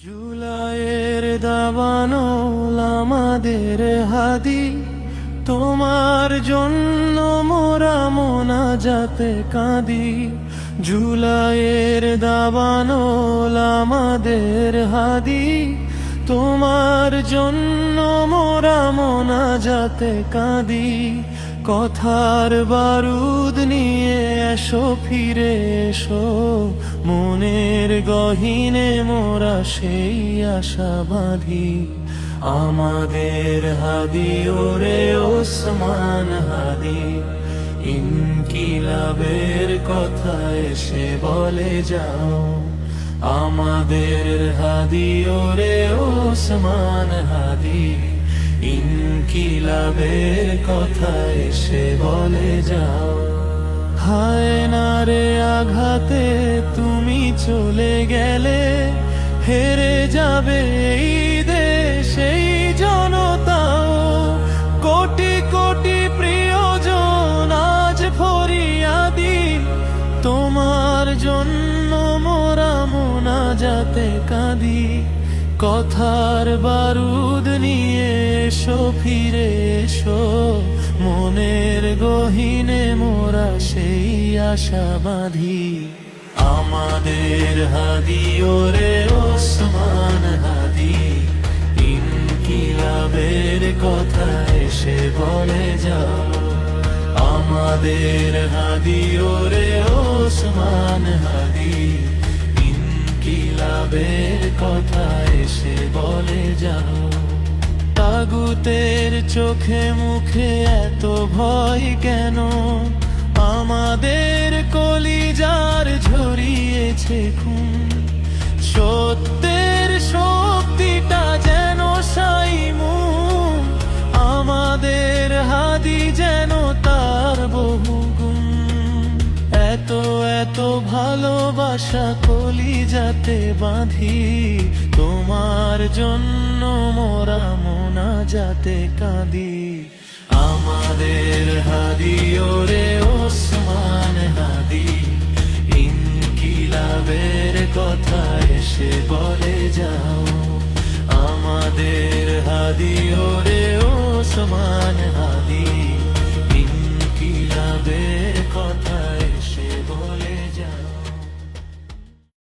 জুলাইয়ের দাবানো আমাদের হাদি তোমার জন্য মোরা মোনা যাতে কাঁদি। জুলাইয়ের দাবানো আমাদের হাদি তোমার জন্য মোরা মোনা যাতে কাঁদি, কথার বারুদ নিয়ে এসো, ফিরে এসো, মনের গহিনে মোরা সেই আশা বাঁধি। আমাদের হাদি ওরে ওসমান হাদি, ইনকিলাবের কথা এসে বলে যাও। আমাদের হাদি ওরে ওসমান হাদি ইনকিলাবের কথা এসে বলে যাও। হায় না রে আঘাতে তুমি চলে গেলে, হেরে যাবে এই দেশ এই কোটি কোটি প্রিয়জন আজ তোমার জন্য মোরা মোনা যাতে কাঁদি। কথার বারুদ নিয়ে এসো, ফিরে এসো। মনের গহিনে মোরা সেই আশা বাঁধি। আমাদের হাদি, ওরে ওসমান হাদি। ইনকিলাবের কথা এসে বলে যাও। আমাদের হাদি, ওরে ওসমান হাদি। ইনকিলাবের কথা এসে বলে যাও তাগুতের চোখে মুখে এত ভয় কেন? আমাদের কলিজার ঝরিয়েছে খুন সত্যের ভালোবাসা কলি যাতে বাঁধি, তোমার জন্য মোরা মোনা যাতে কাঁদি। আমাদের হাদি ওরে ওসমান হাদি, ইনকিলাবের কথা এসে বলে যাও। আমাদের হাদি ওরে ওসমান হাদি